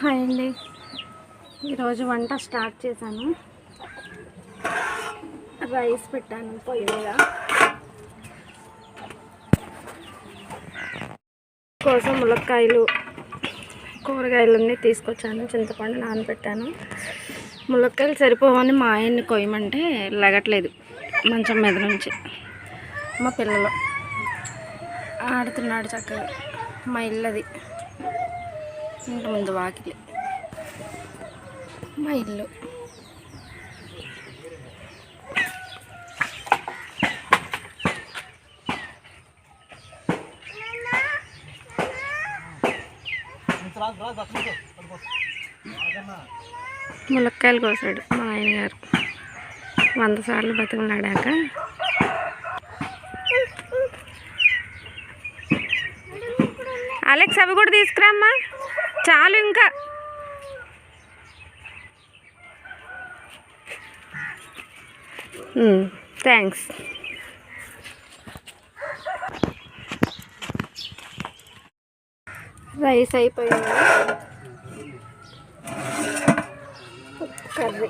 Hi అండి ఈరోజు వంట స్టార్ట్ చేశాను. రైస్ పెట్టాను పొయ్యి మీద. కోసం ములక్కాయలు కూరగాయలన్నీ తీసుకొచ్చాను. చింతపండు నానబెట్టాను. ములక్కాయలు సరిపోవని మా ఆయన్ని కొయ్యమంటే లగట్లేదు మంచం మీద నుంచి. మా పిల్లలు. ఆడుతున్నాడు చక్కగా. మా ఇల్లది ఇంటి ముందు వాకిలి. మా ఇల్లు. ములక్కాయలు కోసాడు మా ఆయన గారు వంద సార్లు బతుకులాడాక అలెక్స్ అవి కూడా తీసుకురామ్మా. చాలు ఇంకా థ్యాంక్స్ రైస్ అయిపోయింది కర్రీ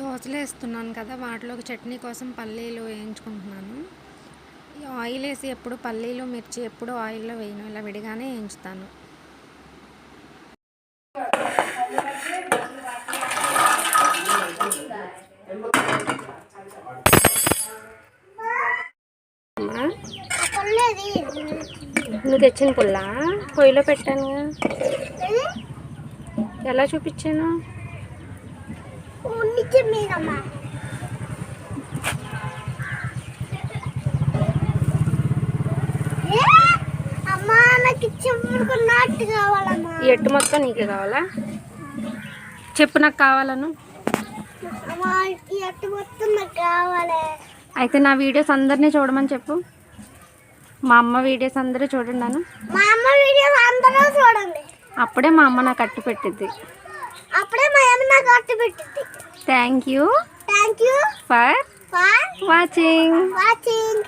దోశలు వేస్తున్నాను కదా వాటిలోకి చట్నీ కోసం పల్లీలు వేయించుకుంటున్నాను. ఆయిల్ వేసి ఎప్పుడు పల్లీలు మిర్చి ఎప్పుడు ఆయిల్లో వేయను ఇలా విడిగానే వేయించుతాను. నువ్వు తెచ్చిన పుల్ల? పొయ్యిలో పెట్టాను ఎలా చూపించాను అమ్మా నాకు చెప్పుకున్నట్టు కావాలమ్మా ఈ ఎట్టు మొత్తం నీకే కావాలా? చెప్పు నాకు కావాలను అయితే నా వీడియోస్ అందరినీ చూడమని చెప్పు. మా అమ్మ వీడియోస్ అందరూ చూడండి నాను మా అమ్మ వీడియోస్ అందరూ చూడండి. అప్పుడే మా అమ్మ నాకు కట్టు పెట్టింది అప్పుడే మా నాకు అట్టు పెట్టింది. Thank you thank you for for watching watching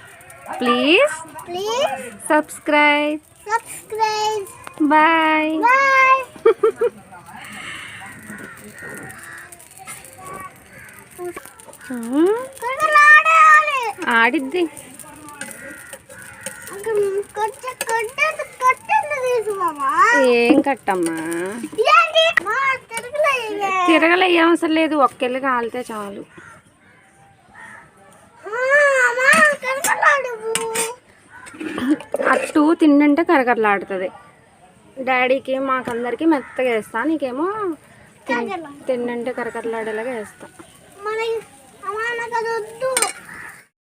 please please subscribe subscribe bye bye ఆడిద్ది. ఏం కట్టమ్మా? తిరుగులే ఇవే. తిరగలే అవసరం లేదు. ఒక్కెళ్ళి కాలితే చాలు. అట్టు తిన్నంటే కరకరలాడుతుంది. డాడీకి మాకందరికి మెత్తగా వేస్తా నీకేమో తిన్నంటే కరకరలాడేలాగా వేస్తా